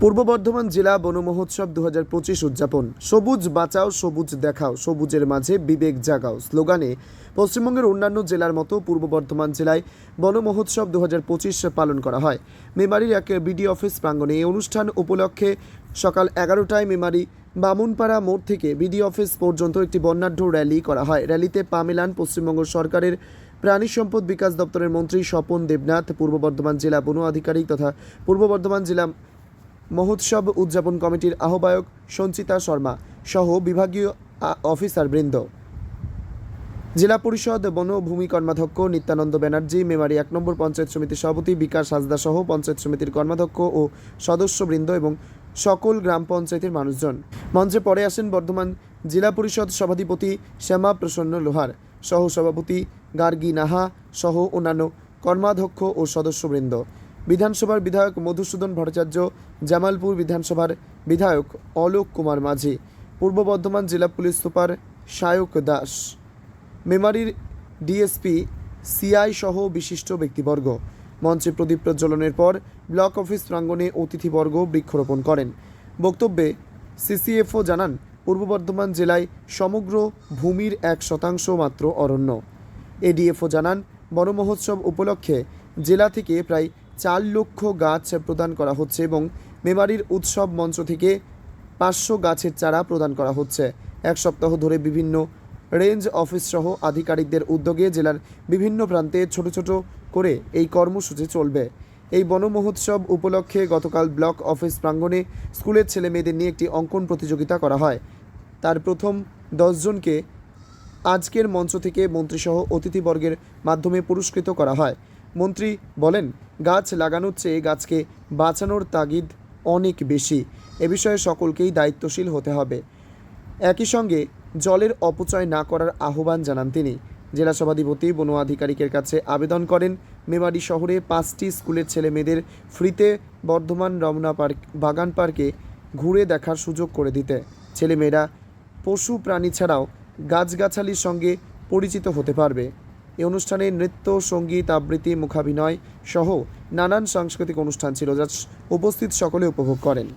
পূর্ব বর্ধমান জেলা বন মহোৎসব দু পঁচিশ উদযাপন। সবুজ বাঁচাও, সবুজ দেখাও, সবুজের মাঝে বিবেক জাগাও স্লোগানে পশ্চিমবঙ্গের অন্যান্য জেলার মতো পূর্ব বর্ধমান জেলায় বন মহোৎসব দু পঁচিশ পালন করা হয়। মেমারির এক বিডি অফিস প্রাঙ্গণে এই অনুষ্ঠান উপলক্ষে সকাল এগারোটায় মেমারি বামুনপাড়া মোড় থেকে বিডি অফিস পর্যন্ত একটি বর্ণাঢ্য র্যালি করা হয়। র্যালিতে পা মেলান পশ্চিমবঙ্গ সরকারের প্রাণী সম্পদ বিকাশ দপ্তরের মন্ত্রী স্বপন দেবনাথ, পূর্ব বর্ধমান জেলা বন আধিকারিক তথা পূর্ব বর্ধমান জেলা মহোৎসব উদযাপন কমিটির আহ্বায়ক সঞ্চিতা শর্মা সহ বিভাগীয় অফিসার বৃন্দ জেলা পরিষদ বন ভূমি কর্মাধ্যক্ষ নিত্যানন্দ ব্যানার্জি, মেমারি এক নম্বর পঞ্চায়েত সমিতির সভাপতি বিকাশ হাসদা সহ পঞ্চায়েত সমিতির কর্মাধ্যক্ষ ও সদস্যবৃন্দ এবং সকল গ্রাম পঞ্চায়েতের মানুষজন। মঞ্চে পরে আসেন বর্ধমান জেলা পরিষদ সভাধিপতি শ্যামা প্রসন্ন লোহার সহ সভাপতি গার্গী নাহা সহ অন্যান্য কর্মাধ্যক্ষ ও সদস্যবৃন্দ। বিধানসভার বিধায়ক মধুসূদন ভট্টাচার্য, জামালপুর বিধানসভার বিধায়ক অলোক কুমার মাঝি, পূর্ব বর্ধমান জেলা পুলিশ সুপার সায়ক দাস, মেমারির ডিএসপি সিআই সহ বিশিষ্ট ব্যক্তিবর্গ। মঞ্চে প্রদীপ প্রজ্বলনের পর ব্লক অফিস প্রাঙ্গণে অতিথিবর্গ বৃক্ষরোপণ করেন। বক্তব্যে সিসিএফও জানান, পূর্ব বর্ধমান জেলায় সমগ্র ভূমির এক শতাংশ মাত্র অরণ্য। এডিএফও জানান, বনমহোৎসব উপলক্ষে জেলা থেকে প্রায় চার লক্ষ গাছ প্রদান করা হচ্ছে এবং মেমারির উৎসব মঞ্চ থেকে পাঁচশো গাছের চারা প্রদান করা হচ্ছে। এক সপ্তাহ ধরে বিভিন্ন রেঞ্জ অফিস সহ আধিকারিকদের উদ্যোগে জেলার বিভিন্ন প্রান্তে ছোট ছোট করে এই কর্মসূচি চলবে। এই বনমহোৎসব উপলক্ষে গতকাল ব্লক অফিস প্রাঙ্গণে স্কুলের ছেলে মেয়েদের নিয়ে একটি অঙ্কন প্রতিযোগিতা করা হয়। তার প্রথম দশজনকে আজকের মঞ্চ থেকে মন্ত্রীসহ অতিথিবর্গের মাধ্যমে পুরস্কৃত করা হয়। মন্ত্রী বলেন, গাছ লাগানোর চেয়ে গাছকে বাঁচানোর তাগিদ অনেক বেশি। এ বিষয়ে সকলকেই দায়িত্বশীল হতে হবে। একই সঙ্গে জলের অপচয় না করার আহ্বান জানান তিনি। জেলা সভাধিপতি বন আধিকারিকের কাছে আবেদন করেন মেমারি শহরে পাঁচটি স্কুলের ছেলে মেয়েদের ফ্রিতে বর্ধমান রমনা পার্ক, বাগান পার্কে ঘুরে দেখার সুযোগ করে দিতে। ছেলেমেয়েরা পশু প্রাণী ছাড়াও গাছগাছালির সঙ্গে পরিচিত হতে পারবে। এই অনুষ্ঠানে নৃত্য, সংগীত, আবৃত্তি, মুখাভিনয় সহ নানান সাংস্কৃতিক অনুষ্ঠান ছিল যা উপস্থিত সকলে উপভোগ করেন।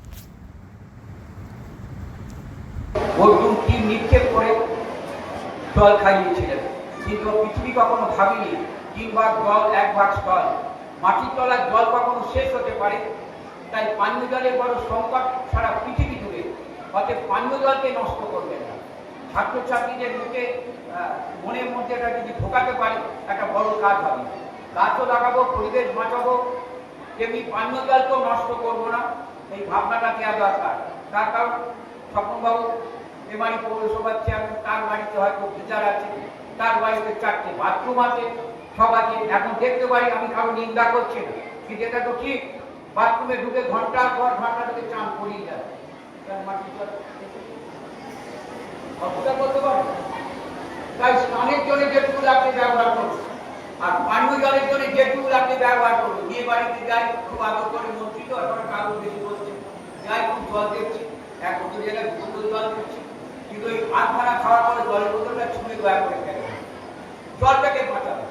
কিন্তু পৃথিবী কখনো ভাবিনি তিন ভাগ জল এক ভাগ স্থল। মাটির তলার জল কখনো শেষ হতে পারে? তাই পানীয় জলের বড় সংকট সারা পৃথিবী জুড়ে। পানীয় জলকে নষ্ট না। ছাত্রছাত্রীদের মুখে মনের মধ্যে এটা যদি ঢোকাতে পারি, একটা বড় কাজ হবে। গাছও লাগাবো, পরিবেশ বাঁচাবো, তেমনি পানীয় জলকেও নষ্ট করব না, এই ভাবনাটা দেওয়া দরকার। তার কারণ স্বপ্নবাবু মেমারি পৌরসভার চেয়ারম্যান তার বাড়িতে হয়তো গিজার আছে, তার বাড়িতে চারটে বাথরুম আছে, সব আছে। এখন দেখতে পারি, আমি কারও নিন্দা করছি না। কিন্তু এটা তো ঠিক বাথরুমে ঢুকে ঘণ্টার পর ঘণ্টা থেকে চান করিয়ে যায় অস্বীকার করতে পারো তাই স্নানের জন্য যেটুকু আপনি ব্যবহার করুন। আর পানীয় জলের জন্য যেটুকু আপনি ব্যবহার করুন। বিয়ে বাড়িতে যাই, খুব আদর করে মন্ত্রী তো, এখন কাগজ বেশি বলছে। যাই, খুব জল দেখছি। এক বোতল জায়গায় বোতল জল দিচ্ছি কিন্তু ওই ভাত খানা খাওয়ার পরে জলের বোতলটা ছুঁড়ে দয়া করে খেলে জলটাকে বাঁচাবে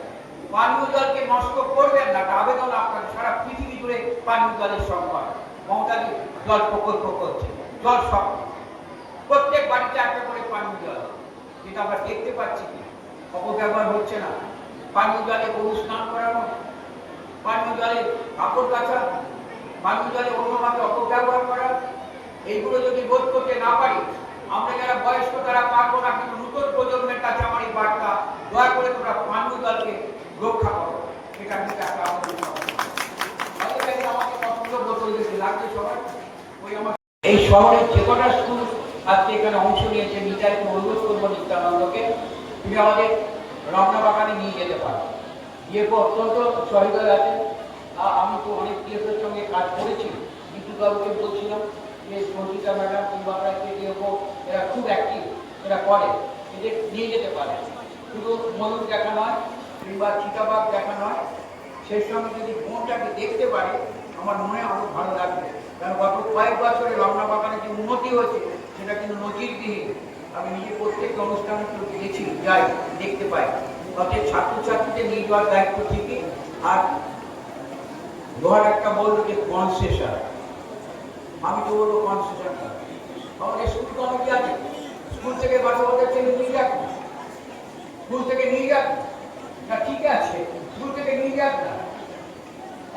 পানীয় জলকে নষ্ট করবেন না আবেদন আপনার সারা পৃথিবী জুড়ে পানীয় জলের সংকট। মমতাজি জল প্রকল্প করছে। জল সংকট প্রত্যেক বাড়িতে একটা করে পানীয় জল যেটা আমরা দেখতে পাচ্ছি কি? অপব্যবহার হচ্ছে না। পানীয় জলে গরু স্নান করানো পানীয় জলে কাপড় কাচা পানীয় জলে অন্যভাবে অপব্যবহার করা, এইগুলো যদি রোধ করতে না পারি, আমরা যারা বয়স্ক তারা পারব না, কিন্তু নতুন প্রজন্মের কাছে আমার এই বার্তা, দয়া করে তোমরা পানীয় জলকে রক্ষা করো। এটা কিন্তু একটা আমাদের আমাকে পছন্দ দিয়েছে লাগছে সবাই ওই আমার এই শহরের কটা স্কুল আজকে এখানে অংশ নিয়েছে নিতাইকে অনুরোধ করব নিত্যানন্দকে, তুমি আমাদের রমনা বাগানে নিয়ে যেতে পারো। ডিএফও অত্যন্ত সহৃদয় আছে আমি তো অনেক ডিএফওর সঙ্গে কাজ করেছি, বিদ্যুৎবাবুকে বলছিলাম যে, সঞ্চিতা ম্যাডাম কিংবা ডিএফও এরা খুব অ্যাক্টিভ এরা করে, এদের নিয়ে যেতে পারে। শুধু ময়ূর দেখা নয়, কিংবা চিতাবাগ দেখা নয়, সেই সঙ্গে যদি ভ্রমণটাকে দেখতে পারে, আমার মনে আরও ভালো লাগবে। গত কয়েক বছরে রমনা বাগানে যে উন্নতি হয়েছে, সেটা কিন্তু নজিরবিহীন আমি নিজে প্রত্যেকটা অনুষ্ঠানে গেছি যাই, দেখতে পাই। অতএব ছাত্রছাত্রীদের নিয়ে যাওয়ার দায়িত্ব ঠিকই আর লোহার একটা বলল যে কনসেশন আমি তো বলব কনসেশন আমাদের স্কুল কমিটি আছে, স্কুল থেকে বাচ্চা বাচ্চা ছেলে নিয়ে যাক। স্কুল থেকে নিয়ে যাক। না, ঠিক আছে, স্কুল থেকে নিয়ে যাক না।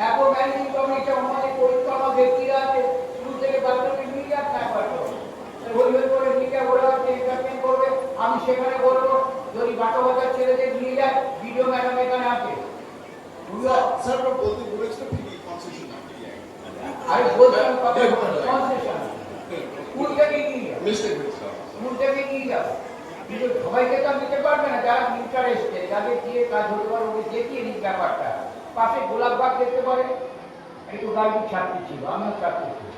এখন ম্যানেজিং কমিটি আমাদের পরিক্রমা ব্যক্তিরা আছে স্কুল থেকে বাচ্চাকে নিয়ে যাক না। ওই ওই করে নিয়ে যাক ওরা হচ্ছে করবে আমি সেখানে বলব যদি বাচ্চা বাচ্চা ছেলেদের নিয়ে যায় ভিডিও ম্যাডাম এখানে আছে। স্যার বলতে বলেছিল ঠিকই কনসেশন আরে বলছিলাম কথা কনসেশন স্কুল থেকে নিয়ে যাও। মিস্টেক হয়েছিল স্কুল থেকে নিয়ে যাও। কিন্তু সবাইকে তো নিতে পারবে না যারা ইন্টারেস্টে যাদের দিয়ে কাজ হতে পারে ওকে দেখিয়ে নিক ব্যাপারটা। পাশে গোলাপবাগ দেখতে পারে। একটু গাড়ি ছাত্রী ছিল, আমার ছাত্রী ছিল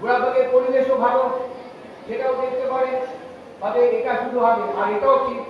গোলাপবাগের পরিবেশও ভালো, সেটাও দেখতে পারে। তবে এটা শুরু হবে আর এটাও ঠিক